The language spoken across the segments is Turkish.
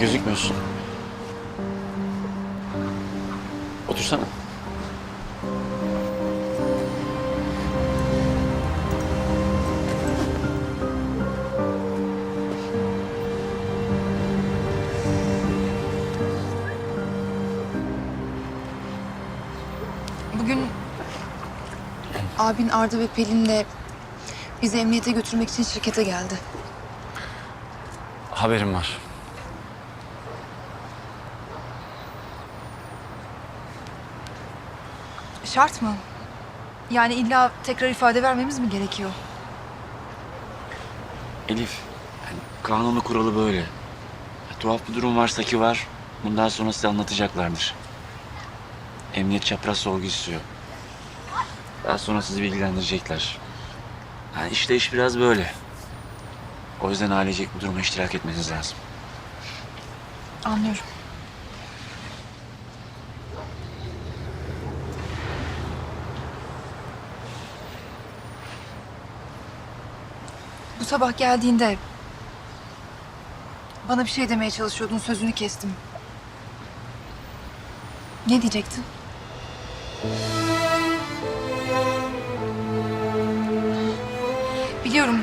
gözükmüyorsun. Otursana. Bugün abin Arda ve Pelin'le bizi emniyete götürmek için şirkete geldi. Haberim var. Şart mı? Yani illa tekrar ifade vermemiz mi gerekiyor? Elif, yani kanunu kuralı böyle. Ya, tuhaf bir durum varsa ki var, bundan sonra size anlatacaklardır. Emniyet çapraz sorgu istiyor. Daha sonra sizi bilgilendirecekler. Yani işte iş biraz böyle. O yüzden ailecek bu duruma iştirak etmeniz lazım. Anlıyorum. Sabah geldiğinde bana bir şey demeye çalışıyordun, sözünü kestim. Ne diyecektin? Biliyorum.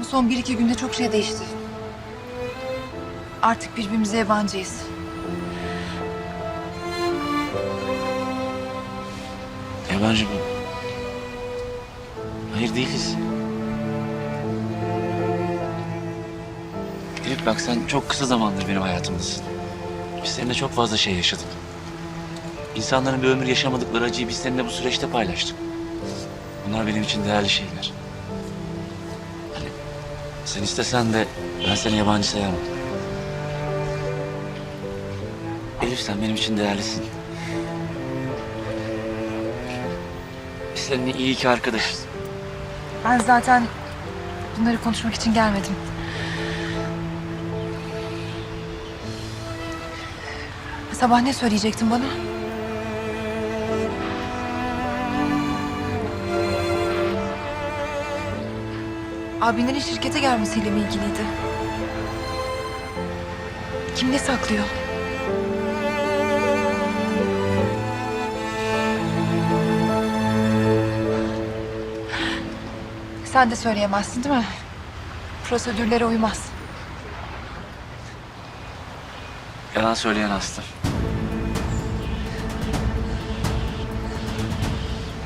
Bu son bir iki günde çok şey değişti. Artık birbirimize yabancıyız. Yabancı mı? Hayır değiliz. Bak sen çok kısa zamandır benim hayatımdasın. Biz seninle çok fazla şey yaşadık. İnsanların bir ömür yaşamadıkları acıyı biz seninle bu süreçte paylaştık. Bunlar benim için değerli şeyler. Hani sen istesen de ben seni yabancı sayamam. Elif sen benim için değerlisin. Biz seninle iyi ki arkadaşız. Ben zaten bunları konuşmak için gelmedim. Sabah ne söyleyecektin bana? Abinlerin şirkete gelmesiyle mi ilgiliydi? Kim ne saklıyor? Sen de söyleyemezsin değil mi? Prosedürlere uymaz. Yalan söyleyen hasta.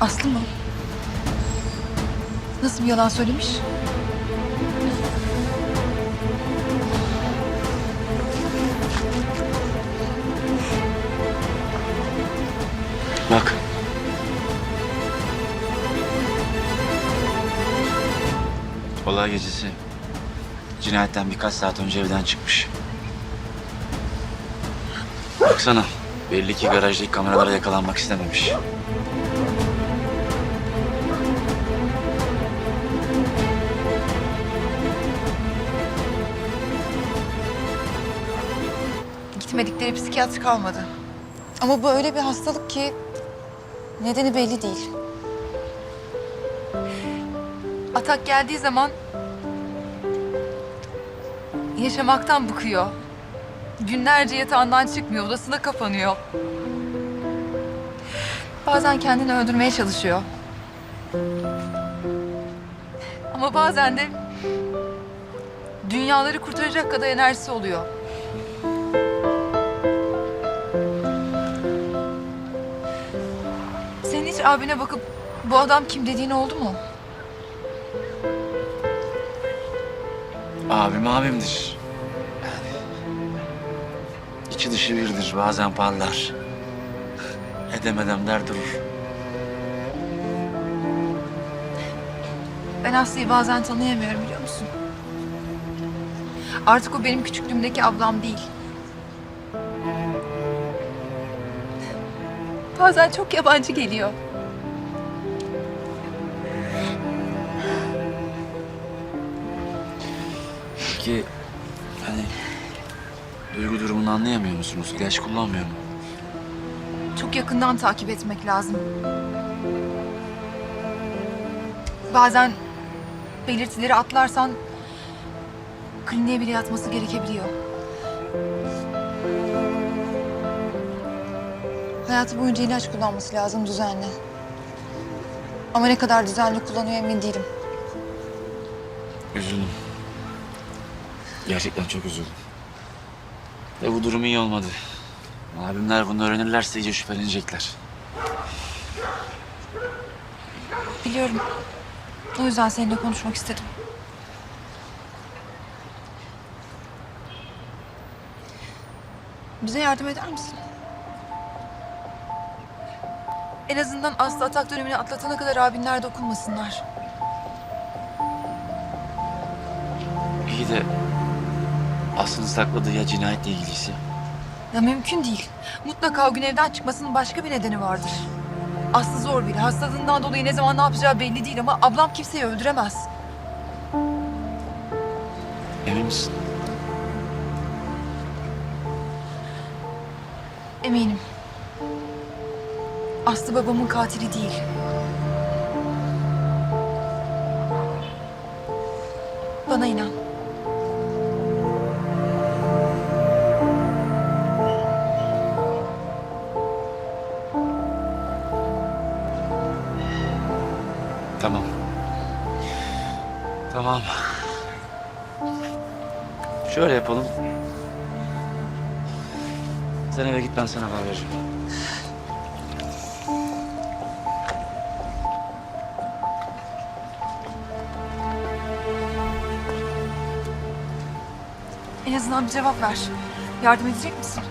Aslı mı? Nasıl bir yalan söylemiş? Bak. Olay gecesi cinayetten birkaç saat önce evden çıkmış. Baksana. Belli ki garajdaki kameralara yakalanmak istememiş. Gitmedikleri psikiyatri kalmadı. Ama bu öyle bir hastalık ki nedeni belli değil. Atak geldiği zaman yaşamaktan bıkıyor. Günlerce yatağından çıkmıyor, odasına kapanıyor. Bazen kendini öldürmeye çalışıyor. Ama bazen de dünyaları kurtaracak kadar enerjisi oluyor. Hiç abine bakıp bu adam kim dediğin oldu mu? Abim abimdir. Yani içi dışı birdir. Bazen parlar. Edemedem der durur. Ben Aslı'yı bazen tanıyamıyorum biliyor musun? Artık o benim küçüklüğümdeki ablam değil. Bazen çok yabancı geliyor. Peki hani duygu durumunu anlayamıyor musunuz? İlaç kullanmıyor mu? Çok yakından takip etmek lazım. Bazen belirtileri atlarsan kliniğe bile yatması gerekebiliyor. Hayatı boyunca ilaç kullanması lazım düzenli. Ama ne kadar düzenli kullanıyor emin değilim. Üzüldüm. Gerçekten çok üzüldüm. Ve bu durum iyi olmadı. Abimler bunu öğrenirlerse iyice şüphelenecekler. Biliyorum. O yüzden seninle konuşmak istedim. Bize yardım eder misin? En azından Aslı atak dönemini atlatana kadar abinler dokunmasınlar. İyi de aslında sakladığı ya cinayetle ilgiliyse. Ya mümkün değil. Mutlaka o gün evden çıkmasının başka bir nedeni vardır. Aslı zor biri. Hastalığından dolayı ne zaman ne yapacağı belli değil ama ablam kimseyi öldüremez. Emin misin? Eminim. Aslı babamın katili değil. Bana inan. Tamam. Tamam. Şöyle yapalım. Sen eve git ben sana haber veririm. En azından bir cevap ver. Yardım edecek misin?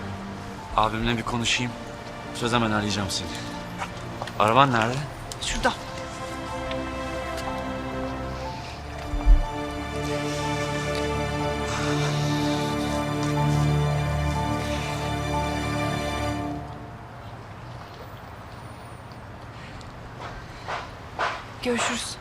Abimle bir konuşayım. Söz hemen arayacağım seni. Araban nerede? Görüşürüz.